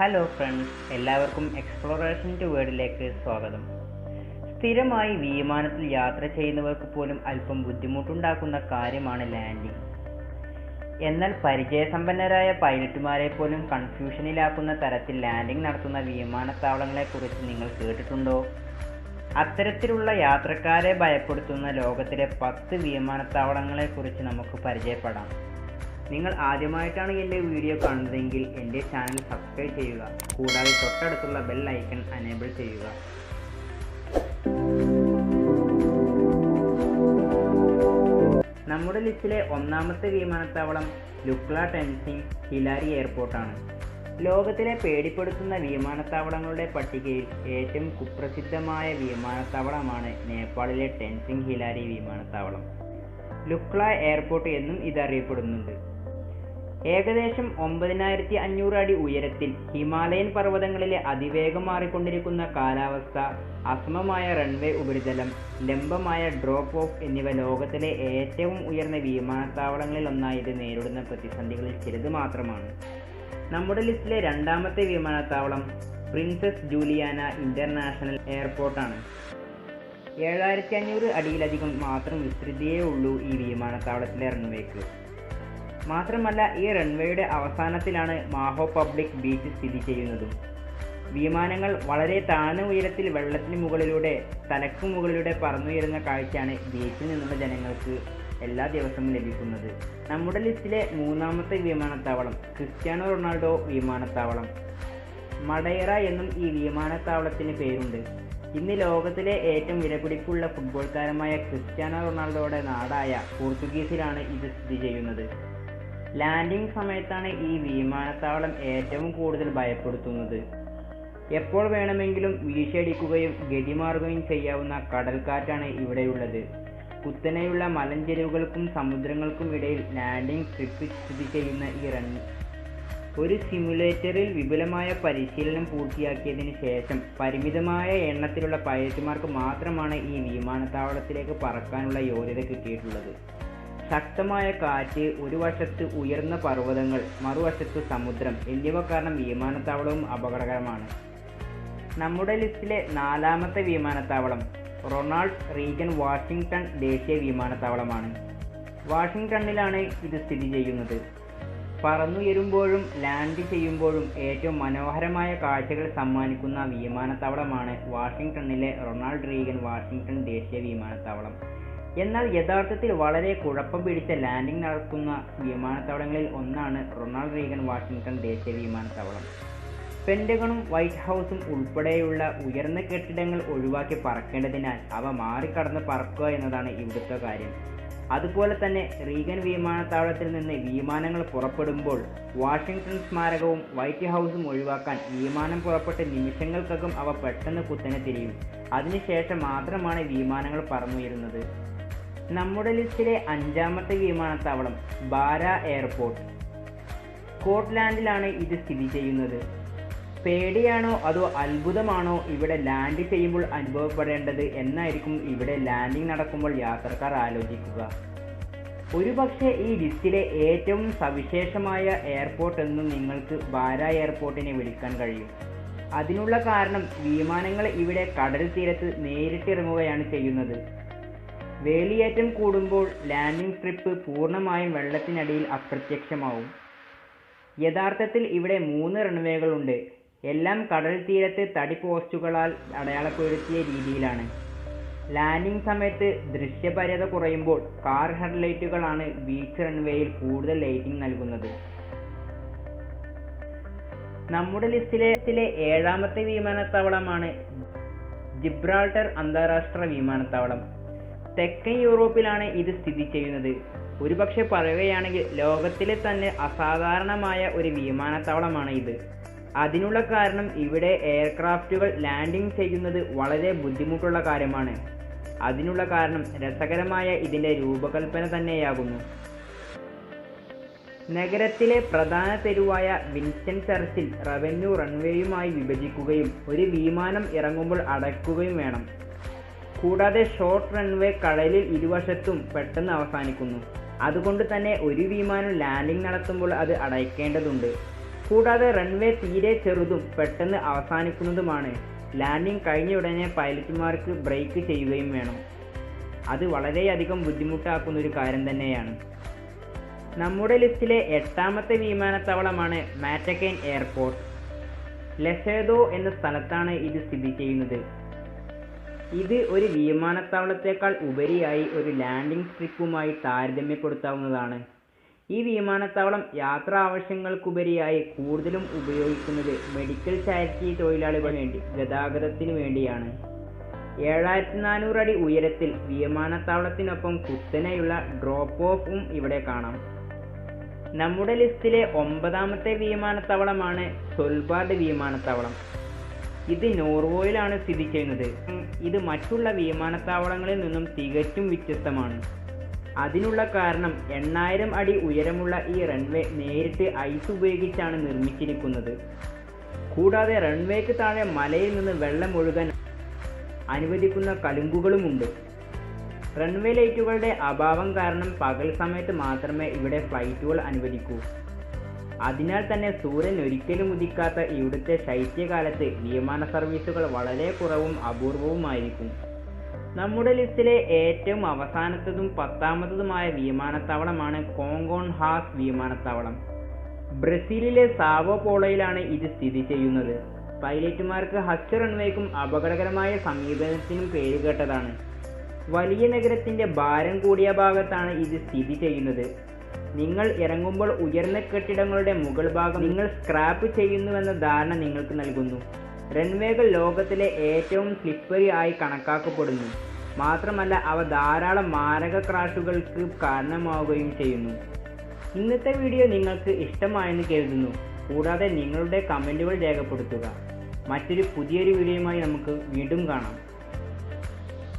Hello friends എല്ലാവർക്കും exploration to വേൾഡിലേക്ക് സ്വാഗതം. സ്ഥിരമായി വിമാനത്തിൽ യാത്ര ചെയ്യുന്നവർക്ക് പോലും അല്പം ബുദ്ധിമുട്ടുണ്ടാക്കുന്ന കാര്യമാണ് ലാൻഡിംഗ് എന്നാൽ പരിചയസമ്പന്നരായ പൈലറ്റുമാരെ പോലും കൺഫ്യൂഷനിലാക്കുന്ന തരത്തിൽ ലാൻഡിംഗ് നടത്തുന്ന വിമാനത്താവളങ്ങളെക്കുറിച്ച് നിങ്ങൾ കേട്ടിട്ടുണ്ടോ? അത്തരത്തിലുള്ള യാത്രക്കാരെ ഭയപ്പെടുത്തുന്ന ലോകത്തിലെ പത്ത് വിമാനത്താവളങ്ങളെക്കുറിച്ച് നമുക്ക് പരിചയപ്പെടാം. നിങ്ങൾ ആദ്യമായിട്ടാണ് എന്റെ വീഡിയോ കാണുന്നതെങ്കിൽ എന്റെ ചാനൽ സബ്സ്ക്രൈബ് ചെയ്യുക. കൂടാതെ തൊട്ടടുത്തുള്ള ബെൽ ഐക്കൺ അനേബിൾ ചെയ്യുക. നമ്മുടെ ലിസ്റ്റിലെ ഒന്നാമത്തെ വിമാനത്താവളം ലുക്ല ടെൻസിംഗ് ഹിലാരി എയർപോർട്ടാണ് ലോകത്തിലെ പേടിപ്പെടുത്തുന്ന വിമാനത്താവളങ്ങളുടെ പട്ടികയിൽ ഏറ്റവും കുപ്രസിദ്ധമായ വിമാനത്താവളമാണ് നേപ്പാളിലെ ടെൻസിംഗ് ഹിലാരി വിമാനത്താവളം. ലുക്ല എയർപോർട്ട് എന്നും ഇത് അറിയപ്പെടുന്നുണ്ട് ഏകദേശം ഒമ്പതിനായിരത്തി അഞ്ഞൂറ് അടി ഉയരത്തിൽ ഹിമാലയൻ പർവതങ്ങളിലെ അതിവേഗം മാറിക്കൊണ്ടിരിക്കുന്ന കാലാവസ്ഥ അസമമായ റൺവേ ഉപരിതലം ലംബമായ ഡ്രോപ്പ് ഓഫ് എന്നിവ ലോകത്തിലെ ഏറ്റവും ഉയർന്ന വിമാനത്താവളങ്ങളിൽ ഒന്നായി ഇത് നേരിടുന്ന പ്രതിസന്ധികളിൽ ചിലത് മാത്രമാണ്. നമ്മുടെ ലിസ്റ്റിലെ രണ്ടാമത്തെ വിമാനത്താവളം പ്രിൻസസ് ജൂലിയാന ഇന്റർനാഷണൽ എയർപോർട്ടാണ് ഏഴായിരത്തി അഞ്ഞൂറ് അടിയിലധികം മാത്രം വിസ്തൃതിയേ ഉള്ളൂ ഈ വിമാനത്താവളത്തിലെ റൺവേക്ക് മാത്രമല്ല ഈ റൺവേയുടെ അവസാനത്തിലാണ് മാഹോ പബ്ലിക് ബീച്ച് സ്ഥിതി ചെയ്യുന്നത്. വിമാനങ്ങൾ വളരെ താഴ്ന്ന ഉയരത്തിൽ വെള്ളത്തിന് മുകളിലൂടെ തലക്ക് മുകളിലൂടെ പറന്നുയരുന്ന കാഴ്ചയാണ് ബീച്ചിൽ നിന്നുള്ള ജനങ്ങൾക്ക് എല്ലാ ദിവസവും ലഭിക്കുന്നത്. നമ്മുടെ ലിസ്റ്റിലെ മൂന്നാമത്തെ വിമാനത്താവളം ക്രിസ്ത്യാനോ റൊണാൾഡോ വിമാനത്താവളം. മഡൈറ എന്നും ഈ വിമാനത്താവളത്തിന് പേരുണ്ട്. ഇന്ന് ലോകത്തിലെ ഏറ്റവും വിലപിടിപ്പുള്ള ഫുട്ബോൾ താരമായ ക്രിസ്ത്യാനോ റൊണാൾഡോയുടെ നാടായ പോർച്ചുഗീസിലാണ് ഇത് സ്ഥിതി ചെയ്യുന്നത്. ലാൻഡിംഗ് സമയത്താണ് ഈ വിമാനത്താവളം ഏറ്റവും കൂടുതൽ ഭയപ്പെടുത്തുന്നത്. എപ്പോൾ വേണമെങ്കിലും വീശിയടിക്കുകയും ഗതിമാറുകയും ചെയ്യാവുന്ന കടൽക്കാറ്റാണ് ഇവിടെയുള്ളത്. കുത്തനെയുള്ള മലഞ്ചെരുവുകൾക്കും സമുദ്രങ്ങൾക്കും ഇടയിൽ ലാൻഡിംഗ് സ്ട്രിപ്പ് സ്ഥിതി ചെയ്യുന്ന ഈ റൺ ഒരു സിമുലേറ്ററിൽ വിപുലമായ പരിശീലനം പൂർത്തിയാക്കിയതിന് ശേഷം പരിമിതമായ എണ്ണത്തിലുള്ള പൈലറ്റുമാർക്ക് മാത്രമാണ് ഈ വിമാനത്താവളത്തിലേക്ക് പറക്കാനുള്ള യോഗ്യത കിട്ടിയിട്ടുള്ളത്. ശക്തമായ കാറ്റ് ഒരു വശത്ത് ഉയർന്ന പർവതങ്ങൾ മറുവശത്ത് സമുദ്രം എന്നിവ കാരണം വിമാനത്താവളവും അപകടകരമാണ്. നമ്മുടെ ലിസ്റ്റിലെ നാലാമത്തെ വിമാനത്താവളം റൊണാൾഡ് റീഗൻ വാഷിംഗ്ടൺ ദേശീയ വിമാനത്താവളമാണ്. വാഷിംഗ്ടണിലാണ് ഇത് സ്ഥിതി ചെയ്യുന്നത്. പറന്നുയരുമ്പോഴും ലാൻഡ് ചെയ്യുമ്പോഴും ഏറ്റവും മനോഹരമായ കാഴ്ചകൾ സമ്മാനിക്കുന്ന വിമാനത്താവളമാണ് വാഷിംഗ്ടണിലെ റൊണാൾഡ് റീഗൻ വാഷിംഗ്ടൺ ദേശീയ വിമാനത്താവളം. എന്നാൽ യഥാർത്ഥത്തിൽ വളരെ കുഴപ്പം പിടിച്ച ലാൻഡിംഗ് നടത്തുന്ന വിമാനത്താവളങ്ങളിൽ ഒന്നാണ് റൊണാൾഡ് റീഗൻ വാഷിംഗ്ടൺ ദേശീയ വിമാനത്താവളം. പെൻഡഗണും വൈറ്റ് ഹൗസും ഉൾപ്പെടെയുള്ള ഉയർന്ന കെട്ടിടങ്ങൾ ഒഴിവാക്കി പറക്കേണ്ടതിനാൽ അവ മാറിക്കടന്ന് പറക്കുക എന്നതാണ് ഇവിടുത്തെ കാര്യം. അതുപോലെ തന്നെ റീഗൻ വിമാനത്താവളത്തിൽ നിന്ന് വിമാനങ്ങൾ പുറപ്പെടുമ്പോൾ വാഷിംഗ്ടൺ സ്മാരകവും വൈറ്റ് ഹൗസും ഒഴിവാക്കാൻ വിമാനം പുറപ്പെട്ട് നിമിഷങ്ങൾക്കകം അവ പെട്ടെന്ന് കുത്തനെ തിരിയും. അതിനുശേഷം മാത്രമാണ് വിമാനങ്ങൾ പറന്നുയരുന്നത്. നമ്മുടെ ലിസ്റ്റിലെ അഞ്ചാമത്തെ വിമാനത്താവളം ബാര എയർപോർട്ട്. സ്കോട്ട്ലാൻഡിലാണ് ഇത് സ്ഥിതി ചെയ്യുന്നത്. പേടിയാണോ അതോ അത്ഭുതമാണോ ഇവിടെ ലാൻഡ് ചെയ്യുമ്പോൾ അനുഭവപ്പെടേണ്ടത് എന്നായിരിക്കും ഇവിടെ ലാൻഡിംഗ് നടക്കുമ്പോൾ യാത്രക്കാർ ആലോചിക്കുക. ഒരുപക്ഷെ ഈ ലിസ്റ്റിലെ ഏറ്റവും സവിശേഷമായ എയർപോർട്ട് എന്ന് നിങ്ങൾക്ക് ബാര എയർപോർട്ടിനെ വിളിക്കാൻ കഴിയും. അതിനുള്ള കാരണം വിമാനങ്ങൾ ഇവിടെ കടൽ തീരത്ത് നേരിട്ടിറങ്ങുകയാണ് ചെയ്യുന്നത്. വേലിയേറ്റം കൂടുമ്പോൾ ലാൻഡിംഗ് സ്ട്രിപ്പ് പൂർണമായും വെള്ളത്തിനടിയിൽ അപ്രത്യക്ഷമാവും. യഥാർത്ഥത്തിൽ ഇവിടെ മൂന്ന് റൺവേകളുണ്ട്. എല്ലാം കടൽ തീരത്ത് തടി പോസ്റ്റുകളാൽ അടയാളപ്പെടുത്തിയ രീതിയിലാണ്. ലാൻഡിംഗ് സമയത്ത് ദൃശ്യപര്യത കുറയുമ്പോൾ കാർ ഹെഡ്ലൈറ്റുകളാണ് ബീച്ച് റൺവേയിൽ കൂടുതൽ ലൈറ്റിംഗ് നൽകുന്നത്. നമ്മുടെ ലിസ്റ്റിലെ ഏഴാമത്തെ വിമാനത്താവളമാണ് ജിബ്രാൾട്ടർ അന്താരാഷ്ട്ര വിമാനത്താവളം. തെക്കൻ യൂറോപ്പിലാണ് ഇത് സ്ഥിതി ചെയ്യുന്നത്. ഒരുപക്ഷെ പറയുകയാണെങ്കിൽ ലോകത്തിലെ തന്നെ അസാധാരണമായ ഒരു വിമാനത്താവളമാണ് ഇത്. അതിനുള്ള കാരണം ഇവിടെ എയർക്രാഫ്റ്റുകൾ ലാൻഡിംഗ് ചെയ്യുന്നത് വളരെ ബുദ്ധിമുട്ടുള്ള കാര്യമാണ്. അതിനുള്ള കാരണം രസകരമായ ഇതിന്റെ രൂപകൽപ്പന തന്നെയാകുന്നു. നഗരത്തിലെ പ്രധാന തെരുവായ വിൻസ്റ്റൺ ചർച്ചിൽ റവന്യൂ റൺവേയുമായി വിഭജിക്കുകയും ഒരു വിമാനം ഇറങ്ങുമ്പോൾ അടയ്ക്കുകയും വേണം. കൂടാതെ ഷോർട്ട് റൺവേ കടലിൽ ഇരുവശത്തും പെട്ടെന്ന് അവസാനിക്കുന്നു. അതുകൊണ്ട് തന്നെ ഒരു വിമാനം ലാൻഡിംഗ് നടത്തുമ്പോൾ അത് അടയ്ക്കേണ്ടതുണ്ട്. കൂടാതെ റൺവേ തീരെ ചെറുതും പെട്ടെന്ന് അവസാനിക്കുന്നതുമാണ്. ലാൻഡിംഗ് കഴിഞ്ഞ ഉടനെ പൈലറ്റുമാർക്ക് ബ്രേക്ക് ചെയ്യുകയും വേണം. അത് വളരെയധികം ബുദ്ധിമുട്ടാക്കുന്ന ഒരു കാര്യം തന്നെയാണ്. നമ്മുടെ ലിസ്റ്റിലെ എട്ടാമത്തെ വിമാനത്താവളമാണ് മാറ്റക്കൈൻ എയർപോർട്ട് ലെസേദോ എന്ന സ്ഥലത്താണ് ഇത് സ്ഥിതി ചെയ്യുന്നത്. ഇത് ഒരു വിമാനത്താവളത്തേക്കാൾ ഉപരിയായി ഒരു ലാൻഡിംഗ് സ്ട്രിപ്പുമായി താരതമ്യപ്പെടുത്താവുന്നതാണ്. ഈ വിമാനത്താവളം യാത്രാ ആവശ്യങ്ങൾക്കുപരിയായി കൂടുതലും ഉപയോഗിക്കുന്നത് മെഡിക്കൽ ചാരിറ്റി തൊഴിലാളികൾക്ക് വേണ്ടി ഗതാഗതത്തിന് വേണ്ടിയാണ്. ഏഴായിരത്തി നാനൂറ് അടി ഉയരത്തിൽ വിമാനത്താവളത്തിനൊപ്പം കുത്തനെയുള്ള ഡ്രോപ്പ് ഓഫും ഇവിടെ കാണാം. നമ്മുടെ ലിസ്റ്റിലെ ഒമ്പതാമത്തെ വിമാനത്താവളമാണ് സൊൽബാർഡ് വിമാനത്താവളം. ഇത് നോർവോയിലാണ് സ്ഥിതി ചെയ്യുന്നത്. ഇത് മറ്റുള്ള വിമാനത്താവളങ്ങളിൽ നിന്നും തികച്ചും വ്യത്യസ്തമാണ്. അതിനുള്ള കാരണം എണ്ണായിരം അടി ഉയരമുള്ള ഈ റൺവേ നേരിട്ട് ഐസ് ഉപയോഗിച്ചാണ് നിർമ്മിച്ചിരിക്കുന്നത്. കൂടാതെ റൺവേക്ക് താഴെ മലയിൽ നിന്ന് വെള്ളം ഒഴുകാൻ അനുവദിക്കുന്ന കലുങ്കുകളുമുണ്ട്. റൺവേ ലൈറ്റുകളുടെ അഭാവം കാരണം പകൽ സമയത്ത് മാത്രമേ ഇവിടെ ഫ്ലൈറ്റുകൾ അനുവദിക്കൂ. അതിനാൽ തന്നെ സൂര്യൻ ഒരിക്കലും ഉദിക്കാത്ത ഇവിടുത്തെ ശൈത്യകാലത്ത് വിമാന സർവീസുകൾ വളരെ കുറവും അപൂർവവുമായിരിക്കും. നമ്മുടെ ലിസ്റ്റിലെ ഏറ്റവും അവസാനത്തതും പത്താമത്തതുമായ വിമാനത്താവളമാണ് കോങ്കോൺ ഹാസ് വിമാനത്താവളം. ബ്രസീലിലെ സാവോ പോളയിലാണ് ഇത് സ്ഥിതി ചെയ്യുന്നത്. പൈലറ്റുമാർക്ക് ഹച്ച് റൺവേക്കും അപകടകരമായ സമീപനത്തിനും പേരുകേട്ടതാണ് വലിയ നഗരത്തിന്റെ ഭാരം കൂടിയ ഭാഗത്താണ് ഇത് സ്ഥിതി ചെയ്യുന്നത്. നിങ്ങൾ ഇറങ്ങുമ്പോൾ ഉയർന്ന കെട്ടിടങ്ങളുടെ മുകൾ ഭാഗം നിങ്ങൾ സ്ക്രാപ്പ് ചെയ്യുന്നുവെന്ന ധാരണ നിങ്ങൾക്ക് നൽകുന്നു. റൺവേകൾ ലോകത്തിലെ ഏറ്റവും സ്ലിപ്പറി ആയി കണക്കാക്കപ്പെടുന്നു. മാത്രമല്ല അവ ധാരാളം മാരക ക്രാഷുകൾക്ക് കാരണമാവുകയും ചെയ്യുന്നു. ഇന്നത്തെ വീഡിയോ നിങ്ങൾക്ക് ഇഷ്ടമായെന്ന് കരുതുന്നു. കൂടാതെ നിങ്ങളുടെ കമന്റുകൾ രേഖപ്പെടുത്തുക. മറ്റൊരു പുതിയൊരു വീഡിയോയുമായി നമുക്ക് വീണ്ടും കാണാം.